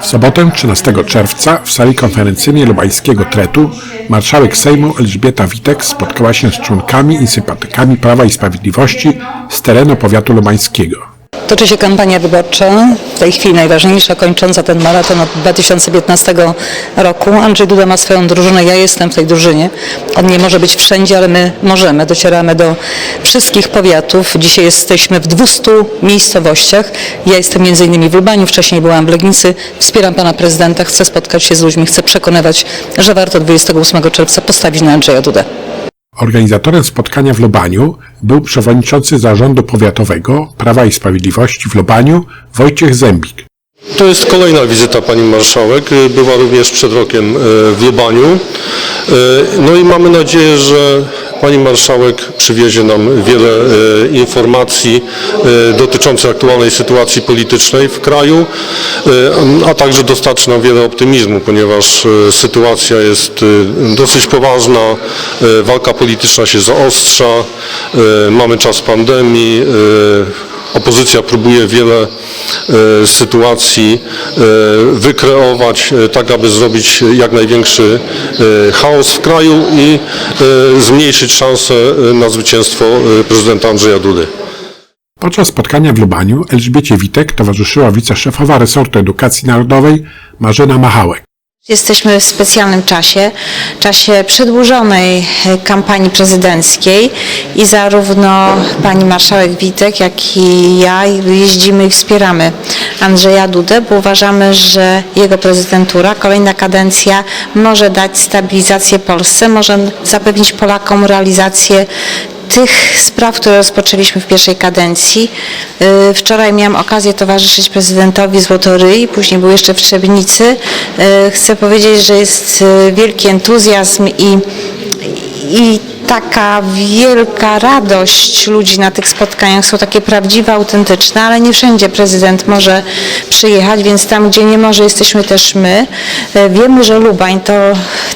W sobotę 13 czerwca w sali konferencyjnej Lubańskiego Tretu marszałek Sejmu Elżbieta Witek spotkała się z członkami i sympatykami Prawa i Sprawiedliwości z terenu powiatu lubańskiego. Toczy się kampania wyborcza, w tej chwili najważniejsza, kończąca ten maraton od 2015 roku. Andrzej Duda ma swoją drużynę, ja jestem w tej drużynie. On nie może być wszędzie, ale my możemy. Docieramy do wszystkich powiatów. Dzisiaj jesteśmy w 200 miejscowościach. Ja jestem między innymi w Lubaniu, wcześniej byłam w Legnicy. Wspieram pana prezydenta, chcę spotkać się z ludźmi, chcę przekonywać, że warto 28 czerwca postawić na Andrzeja Dudę. Organizatorem spotkania w Lubaniu był przewodniczący zarządu powiatowego Prawa i Sprawiedliwości w Lubaniu Wojciech Zębik. To jest kolejna wizyta pani marszałek. Była również przed rokiem y, w Lubaniu. Y, No i mamy nadzieję, że pani marszałek przywiezie nam wiele y, informacji y, dotyczących aktualnej sytuacji politycznej w kraju, y, a także dostarczy nam wiele optymizmu, ponieważ sytuacja jest dosyć poważna, walka polityczna się zaostrza, mamy czas pandemii, Opozycja próbuje wiele e, sytuacji e, wykreować, e, tak aby zrobić jak największy chaos w kraju i zmniejszyć szanse na zwycięstwo prezydenta Andrzeja Dudy. Podczas spotkania w Lubaniu Elżbiecie Witek towarzyszyła wiceszefowa resortu edukacji narodowej Marzena Machałek. Jesteśmy w specjalnym czasie, czasie przedłużonej e, kampanii prezydenckiej i zarówno pani marszałek Witek, jak i ja jeździmy i wspieramy Andrzeja Dudę, bo uważamy, że jego prezydentura, kolejna kadencja może dać stabilizację Polsce, może zapewnić Polakom realizację tych spraw, które rozpoczęliśmy w pierwszej kadencji. Yy, Wczoraj miałam okazję towarzyszyć prezydentowi Złotoryi, później był jeszcze w Trzebnicy. Yy, Chcę powiedzieć, że jest yy, wielki entuzjazm i, i taka wielka radość ludzi na tych spotkaniach są takie prawdziwe, autentyczne, ale nie wszędzie prezydent może przyjechać, więc tam, gdzie nie może, jesteśmy też my. E, Wiemy, że Lubań to,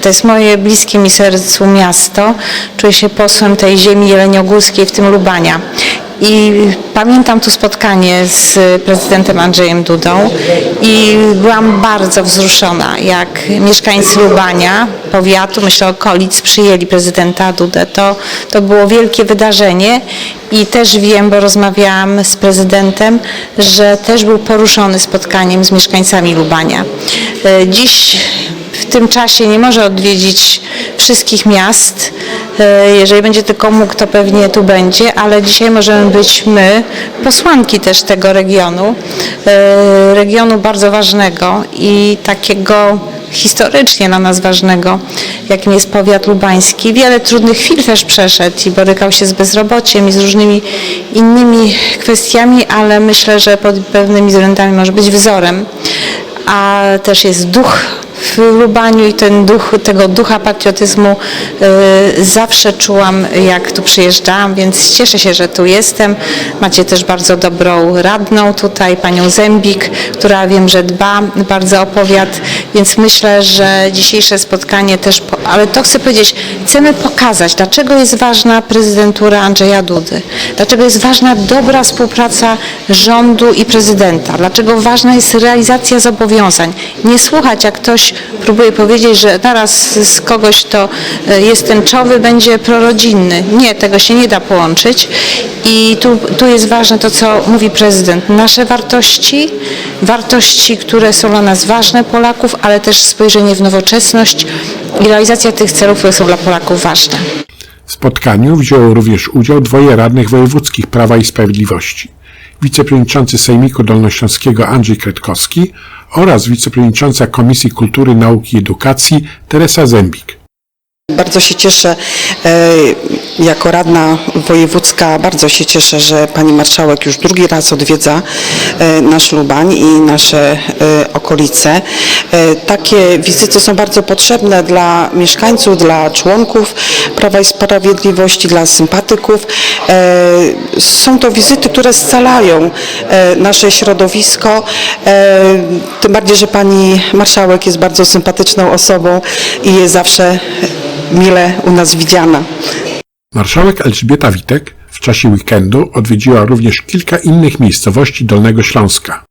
to jest moje bliskie mi sercu miasto. Czuję się posłem tej ziemi jeleniogórskiej, w tym Lubania. I pamiętam tu spotkanie z prezydentem Andrzejem Dudą i byłam bardzo wzruszona, jak mieszkańcy Lubania, powiatu, myślę okolic, przyjęli prezydenta Dudę. To, to było wielkie wydarzenie i też wiem, bo rozmawiałam z prezydentem, że też był poruszony spotkaniem z mieszkańcami Lubania. E, Dziś w tym czasie nie może odwiedzić wszystkich miast. E, Jeżeli będzie tylko mógł, to pewnie tu będzie, ale dzisiaj możemy być my, posłanki też tego regionu, e, regionu bardzo ważnego i takiego historycznie dla nas ważnego, jakim jest powiat lubański. Wiele trudnych chwil też przeszedł i borykał się z bezrobociem i z różnymi innymi kwestiami, ale myślę, że pod pewnymi względami może być wzorem. A też jest duch w Lubaniu i ten duch, tego ducha patriotyzmu y, zawsze czułam, jak tu przyjeżdżałam, więc cieszę się, że tu jestem. Macie też bardzo dobrą radną tutaj, panią Zębik, która wiem, że dba bardzo o powiat, więc myślę, że dzisiejsze spotkanie też, ale to chcę powiedzieć, chcemy pokazać, dlaczego jest ważna prezydentura Andrzeja Dudy, dlaczego jest ważna dobra współpraca rządu i prezydenta, dlaczego ważna jest realizacja zobowiązań. Nie słuchać, jak ktoś próbuje powiedzieć, że naraz z kogoś, kto e, jest tęczowy, będzie prorodzinny. Nie, tego się nie da połączyć. I tu, tu jest ważne to, co mówi prezydent. Nasze wartości, wartości, które są dla nas ważne, Polaków, ale też spojrzenie w nowoczesność i realizacja tych celów, które są dla Polaków ważne. W spotkaniu wzięło również udział dwoje radnych wojewódzkich Prawa i Sprawiedliwości. Wiceprzewodniczący Sejmiku Dolnośląskiego Andrzej Kretkowski oraz wiceprzewodnicząca Komisji Kultury, Nauki i Edukacji Teresa Zębik. Bardzo się cieszę, e, jako radna wojewódzka, bardzo się cieszę, że pani marszałek już drugi raz odwiedza e, nasz Lubań i nasze e, okolice. E, Takie wizyty są bardzo potrzebne dla mieszkańców, dla członków Prawa i Sprawiedliwości, dla sympatyków. Są to wizyty, które scalają nasze środowisko, tym bardziej, że pani marszałek jest bardzo sympatyczną osobą i jest zawsze mile u nas widziana. Marszałek Elżbieta Witek w czasie weekendu odwiedziła również kilka innych miejscowości Dolnego Śląska.